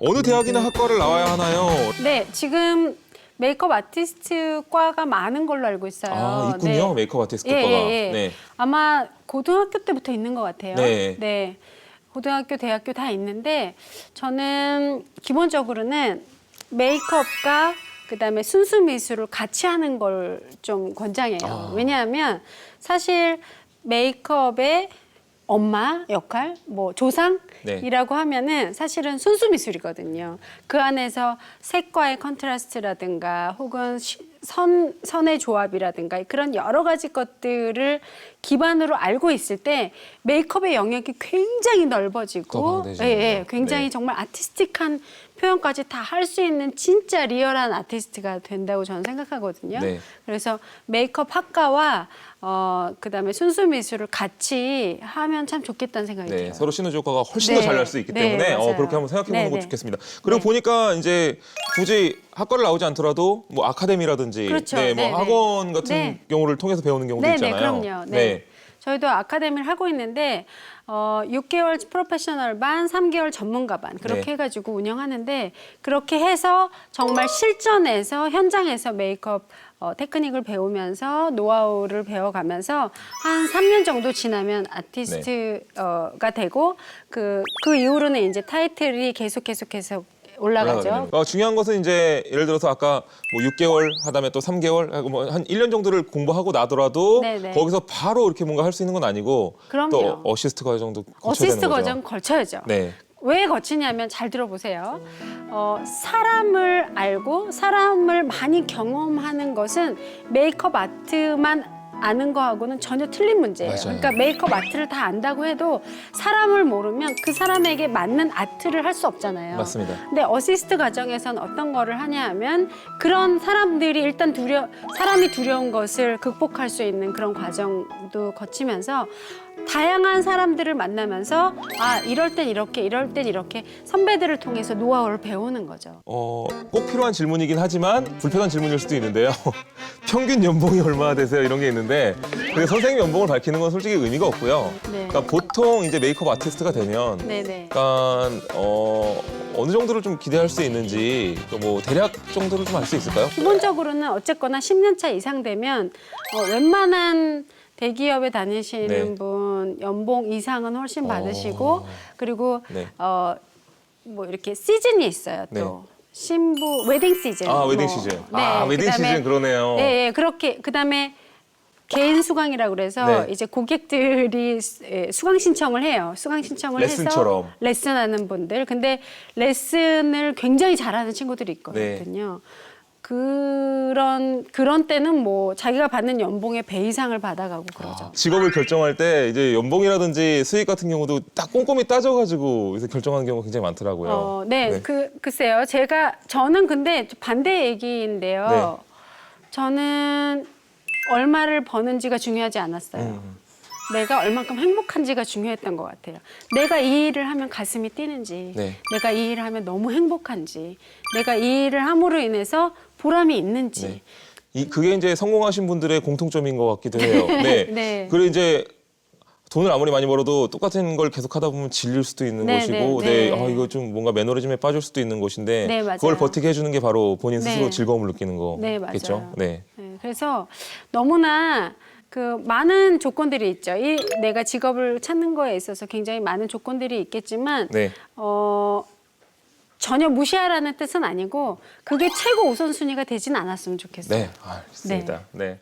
어느 대학이나 학과를 나와야 하나요? 네, 지금 메이크업 아티스트 과가 많은 걸로 알고 있어요. 아, 있군요. 네. 메이크업 아티스트 예, 과가. 예, 예. 네. 아마 고등학교 때부터 있는 것 같아요. 네. 고등학교, 대학교 다 있는데 저는 기본적으로는 메이크업과 그다음에 순수 미술을 같이 하는 걸 좀 권장해요. 아. 왜냐하면 사실 메이크업의 엄마 역할, 뭐 조상이라고 하면은 사실은 순수 미술이거든요. 그 안에서 색과의 컨트라스트라든가 혹은 시- 선 선의 조합이라든가 그런 여러 가지 것들을 기반으로 알고 있을 때 메이크업의 영역이 굉장히 더 넓어지고, 방대해지는 예, 예. 굉장히 네. 정말 아티스틱한 표현까지 다 할 수 있는 진짜 리얼한 아티스트가 된다고 저는 생각하거든요. 네. 그래서 메이크업 학과와 어 그다음에 순수 미술을 같이 하면 참 좋겠다는 생각이 네, 들어요. 서로 시너지 효과가 훨씬 네. 더 잘 날 수 있기 네, 때문에 어, 맞아요. 그렇게 한번 생각해 보는 네, 것도 네. 좋겠습니다. 그리고 네. 보니까 이제 굳이 학과를 나오지 않더라도 뭐 아카데미라든지 그렇죠. 네, 뭐 네, 네. 학원 같은 네. 경우를 통해서 배우는 경우도 네, 있잖아요. 네, 그럼요. 네. 저희도 아카데미를 하고 있는데 어 6개월 프로페셔널 반, 3개월 전문가 반 그렇게 네. 해가지고 운영하는데 그렇게 해서 정말 실전에서 현장에서 메이크업 어, 테크닉을 배우면서 노하우를 배워가면서 한 3년 정도 지나면 아티스트가 되고 그, 그 이후로는 이제 타이틀이 계속 계속 계속 올라가죠. 어, 중요한 것은 이제 예를 들어서 아까 뭐 6개월 하다음에 또 3개월 하고 뭐한 1년 정도를 공부하고 나더라도 네네. 거기서 바로 이렇게 뭔가 할 수 있는 건 아니고 그럼요. 또 어시스트 과정도 거쳐야 어시스트 거죠. 과정 걸쳐야죠. 네. 왜 거치냐면 잘 들어보세요. 어, 사람을 알고 사람을 많이 경험하는 것은 메이크업 아트만 아는 거하고는 전혀 틀린 문제예요. 맞아요. 그러니까 메이크업 아트를 다 안다고 해도 사람을 모르면 그 사람에게 맞는 아트를 할 수 없잖아요. 맞습니다. 근데 어시스트 과정에선 어떤 거를 하냐 하면 그런 사람들이 일단 두려 사람이 두려운 것을 극복할 수 있는 그런 과정도 거치면서 다양한 사람들을 만나면서 아 이럴 땐 이렇게 이럴 땐 이렇게 선배들을 통해서 노하우를 배우는 거죠. 어, 꼭 필요한 질문이긴 하지만 불편한 질문일 수도 있는데요. 평균 연봉이 얼마나 되세요? 이런 게 있는데 근데 선생님 연봉을 밝히는 건 솔직히 의미가 없고요. 네. 그러니까 보통 이제 메이크업 아티스트가 되면 네네. 약간 어, 어느 정도를 좀 기대할 수 있는지 그뭐 대략 정도를 좀 알 수 있을까요? 기본적으로는 어쨌거나 10년 차 이상 되면 어, 웬만한 대기업에 다니시는 네. 분 연봉 이상은 훨씬 받으시고 어. 그리고 네. 어 뭐 이렇게 시즌이 있어요 또 네. 신부 웨딩 시즌 아 웨딩 뭐. 시즌. 아 웨딩 그다음에- 시즌 그러네요. 예, 예 그렇게 그다음에 개인 수강이라고 그래서 네. 이제 고객들이 수- 예, 수강 신청을 해요. 수강 신청을 레슨처럼. 해서 레슨하는 분들. 근데 레슨을 굉장히 잘하는 친구들이 네. 있거든요. 그런 그런 때는 뭐 자기가 받는 연봉의 배 이상을 받아가고 그러죠. 직업을 결정할 때 이제 연봉이라든지 수익 같은 경우도 딱 꼼꼼히 따져가지고 결정하는 경우가 굉장히 많더라고요. 어, 네, 그 글쎄요. 제가 저는 근데 반대 얘기인데요. 네. 저는 얼마를 버는지가 중요하지 않았어요. 음. 내가 얼만큼 행복한지가 중요했던 것 같아요. 내가 이 일을 하면 가슴이 뛰는지, 네. 내가 이 일을 하면 너무 행복한지, 내가 이 일을 함으로 인해서 보람이 있는지. 네. 이 그게 이제 성공하신 분들의 공통점인 것 같기도 해요. 네. 네. 그리고 이제 돈을 아무리 많이 벌어도 똑같은 걸 계속 하다 보면 질릴 수도 있는 네, 것이고, 네, 네, 네. 아, 이거 좀 뭔가 매너리즘에 빠질 수도 있는 것인데, 네, 맞아요. 그걸 버티게 해주는 게 바로 본인 스스로 네. 즐거움을 느끼는 네, 거겠죠. 맞아요. 네. 네, 그래서 너무나 그 많은 조건들이 있죠. 이 내가 직업을 찾는 거에 있어서 굉장히 많은 조건들이 있겠지만 네. 어 전혀 무시하라는 뜻은 아니고 그게 최고 우선순위가 되진 않았으면 좋겠어요. 네, 알겠습니다. 네.